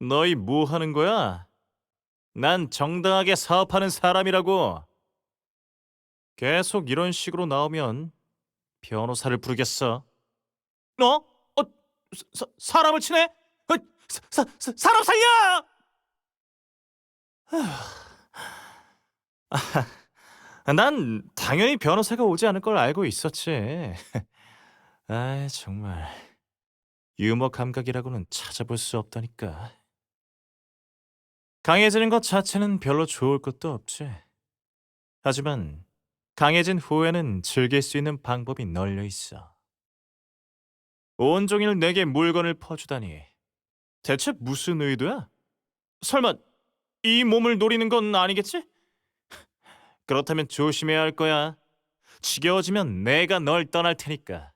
너희 뭐 하는 거야? 난 정당하게 사업하는 사람이라고. 계속 이런 식으로 나오면 변호사를 부르겠어. 어? 어? 사, 사람을 치네? 어, 사, 사, 사, 사람 살려! 아, 난 당연히 변호사가 오지 않을 걸 알고 있었지. 아, 정말 유머 감각이라고는 찾아볼 수 없다니까. 강해지는 것 자체는 별로 좋을 것도 없지. 하지만 강해진 후에는 즐길 수 있는 방법이 널려 있어. 온종일 내게 물건을 퍼주다니. 대체 무슨 의도야? 설마 이 몸을 노리는 건 아니겠지? 그렇다면 조심해야 할 거야. 지겨워지면 내가 널 떠날 테니까.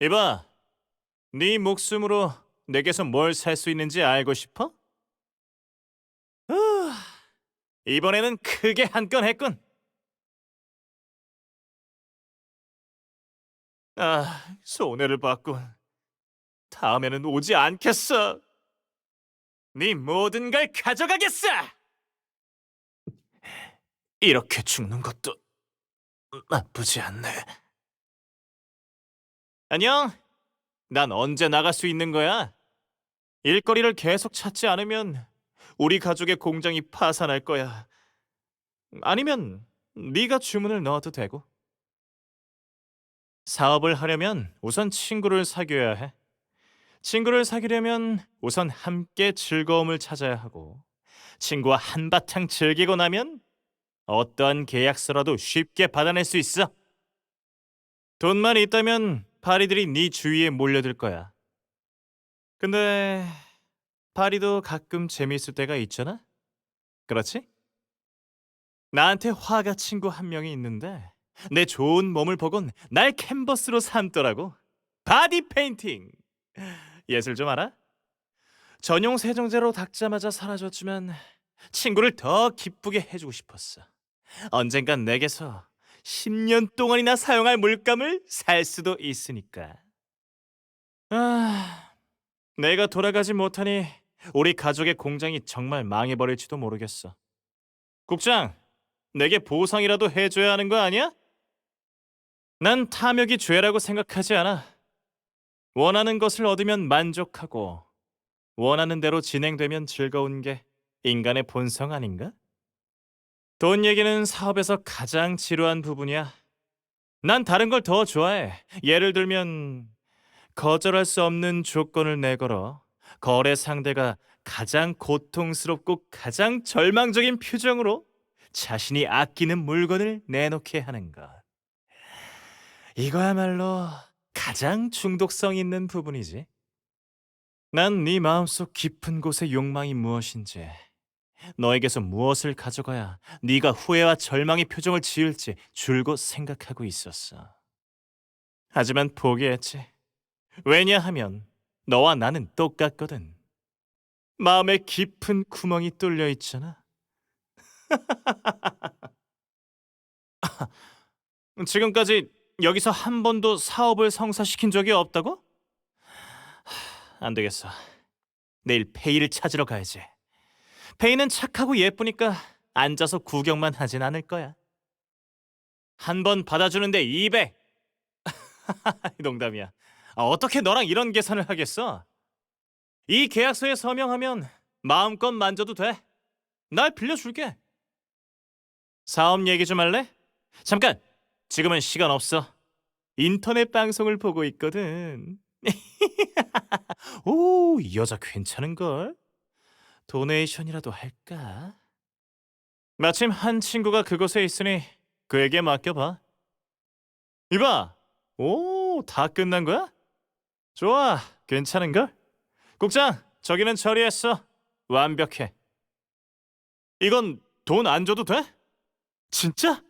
이봐, 네 목숨으로 내게서 뭘 살 수 있는지 알고 싶어? 후, 이번에는 크게 한 건 했군. 아, 손해를 봤군. 다음에는 오지 않겠어. 네 모든 걸 가져가겠어. 이렇게 죽는 것도 나쁘지 않네. 안녕. 난 언제 나갈 수 있는 거야? 일거리를 계속 찾지 않으면 우리 가족의 공장이 파산할 거야. 아니면 네가 주문을 넣어도 되고. 사업을 하려면 우선 친구를 사귀어야 해. 친구를 사귀려면 우선 함께 즐거움을 찾아야 하고 친구와 한바탕 즐기고 나면 어떠한 계약서라도 쉽게 받아낼 수 있어. 돈만 있다면 파리들이 네 주위에 몰려들 거야. 근데 파리도 가끔 재미있을 때가 있잖아. 그렇지? 나한테 화가 친구 한 명이 있는데 내 좋은 몸을 보곤 날 캔버스로 삼더라고. 바디 페인팅. 예술 좀 알아? 전용 세정제로 닦자마자 사라졌지만 친구를 더 기쁘게 해주고 싶었어. 언젠간 내게서 10년 동안이나 사용할 물감을 살 수도 있으니까. 아, 내가 돌아가지 못하니 우리 가족의 공장이 정말 망해버릴지도 모르겠어. 국장, 내게 보상이라도 해줘야 하는 거 아니야? 난 탐욕이 죄라고 생각하지 않아. 원하는 것을 얻으면 만족하고 원하는 대로 진행되면 즐거운 게 인간의 본성 아닌가? 돈 얘기는 사업에서 가장 지루한 부분이야. 난 다른 걸 더 좋아해. 예를 들면 거절할 수 없는 조건을 내걸어 거래 상대가 가장 고통스럽고 가장 절망적인 표정으로 자신이 아끼는 물건을 내놓게 하는 것. 이거야말로 가장 중독성 있는 부분이지. 난 네 마음속 깊은 곳의 욕망이 무엇인지, 너에게서 무엇을 가져가야 네가 후회와 절망의 표정을 지을지 줄곧 생각하고 있었어. 하지만 포기했지. 왜냐하면 너와 나는 똑같거든. 마음에 깊은 구멍이 뚫려 있잖아. 지금까지 여기서 한 번도 사업을 성사시킨 적이 없다고? 하, 안 되겠어. 내일 페이를 찾으러 가야지. 페이는 착하고 예쁘니까 앉아서 구경만 하진 않을 거야. 한 번 받아주는데 200. 농담이야. 아, 어떻게 너랑 이런 계산을 하겠어? 이 계약서에 서명하면 마음껏 만져도 돼. 날 빌려줄게. 사업 얘기 좀 할래? 잠깐. 지금은 시간 없어. 인터넷 방송을 보고 있거든. 오, 이 여자 괜찮은걸? 도네이션이라도 할까? 마침 한 친구가 그곳에 있으니 그에게 맡겨봐. 이봐, 오, 다 끝난 거야? 좋아, 괜찮은걸? 국장, 저기는 처리했어. 완벽해. 이건 돈 안 줘도 돼? 진짜?